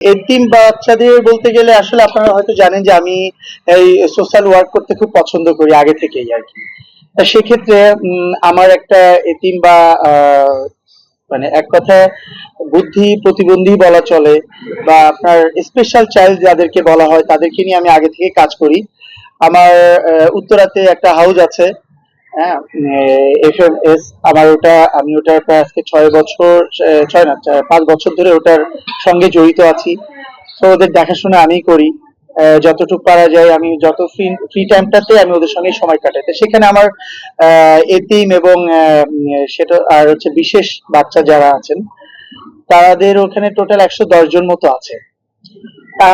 এতিম বাচ্চাদের বলতে গেলে আসলে আপনারা হয়তো জানেন যে আমি এই সোশ্যাল ওয়ার্ক করতে খুব পছন্দ করি, আগে থেকেই আর কি। সেক্ষেত্রে আমার একটা এতিম বা মানে এক কথায় বুদ্ধি প্রতিবন্ধী বলা চলে বা আপনার স্পেশাল চাইল্ড যাদেরকে বলা হয়, তাদেরকে নিয়ে আমি আগে থেকে কাজ করি। আমার উত্তরাতে একটা হাউস আছে। হ্যাঁ এস, আমার ওটা, আমি ওটার প্রায় আজকে ছয় বছর ছয় না পাঁচ বছর ধরে ওটার সঙ্গে জড়িত আছি। তো ওদের দেখাশোনা আমিই করি। যতটুকু পারা যায়, আমি যত ফ্রি ফ্রি টাইমটাতে আমি ওদের সঙ্গে সময় কাটাই। সেখানে আমার এতিম এবং সেটা, আর হচ্ছে বিশেষ বাচ্চা যারা আছেন, তাদের ওখানে টোটাল একশো দশ জন মতো আছে।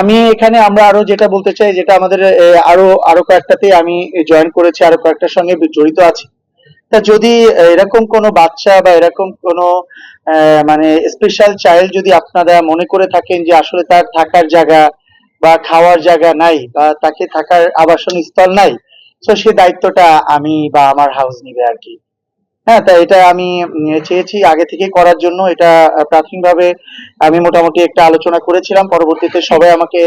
আমি এখানে আমরা আরও যেটা বলতে চাই, যেটা আমাদের আরও আরও কয়েকটাতে আমি জয়েন করেছি, আরও কয়েকটার সঙ্গে জড়িত আছি। তা যদি এরকম কোনো বাচ্চা বা এরকম কোনো মানে স্পেশাল চাইল্ড যদি আপনারা মনে করে থাকেন যে আসলে তার থাকার জায়গা বা খাওয়ার জায়গা নাই বা তাকে থাকার আবাসন স্থল নাই, তো সে দায়িত্বটা আমি বা আমার হাউস নিবে আর কি। হ্যাঁ তা এটা আমি চেয়েছি আগে থেকে করার জন্য। এটা প্রাথমিকভাবে আমি মোটামুটি একটা আলোচনা করেছিলাম। পরবর্তীতে সবাই আমাকে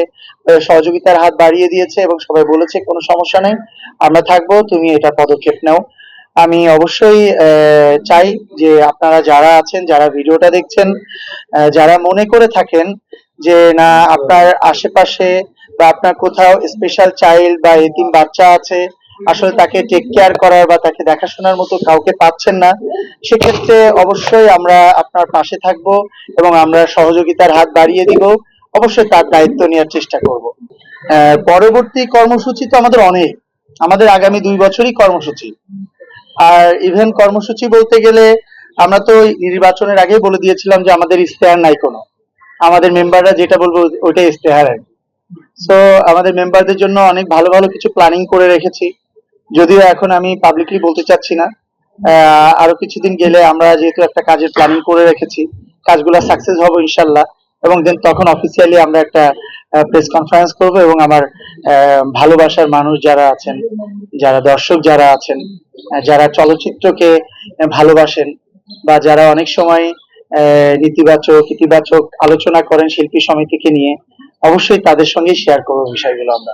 সহযোগিতার হাত বাড়িয়ে দিয়েছে এবং সবাই বলেছে, কোনো সমস্যা নেই, আমরা থাকব, তুমি এটা পদক্ষেপ নাও। আমি অবশ্যই চাই যে আপনারা যারা আছেন, যারা ভিডিওটা দেখছেন যারা মনে করে থাকেন যে না, আপনার আশেপাশে বা আপনার কোথাও স্পেশাল চাইল্ড বা এতিম বাচ্চা আছে আসলে তাকে টেক কেয়ার করার বা তাকে দেখাশোনার মতো কাউকে পাচ্ছেন না, সেক্ষেত্রে অবশ্যই আমরা আপনার পাশে থাকব এবং আমরা সহযোগিতার হাত বাড়িয়ে দিব। অবশ্যই তার দায়িত্ব নেওয়ার চেষ্টা করব। পরবর্তী কর্মসূচি তো আমাদের অনেক। আমাদের আগামী দুই বছরই কর্মসূচি। আর ইভেন কর্মসূচি বলতে গেলে আমরা তো নির্বাচনের আগে বলে দিয়েছিলাম যে আমাদের ইশতেহার নাই কোনো। আমাদের মেম্বাররা যেটা বলব ওইটাই ইশতেহার আর সো আমাদের মেম্বারদের জন্য অনেক ভালো ভালো কিছু প্ল্যানিং করে রেখেছি। যদিও এখন আমি পাবলিকলি বলতে চাচ্ছি না। আরও কিছুদিন গেলে আমরা যেহেতু একটা কাজের প্ল্যানিং করে রেখেছি, কাজগুলো সাকসেস হবে ইনশাল্লাহ এবং দেন তখন অফিসিয়ালি আমরা একটা প্রেস কনফারেন্স করব এবং আমার ভালোবাসার মানুষ যারা আছেন, যারা দর্শক যারা আছেন যারা চলচ্চিত্রকে ভালোবাসেন বা যারা অনেক সময় নেতিবাচক, ইতিবাচক আলোচনা করেন শিল্পী সমিতিকে নিয়ে, অবশ্যই তাদের সঙ্গে শেয়ার করব বিষয়গুলো আমরা।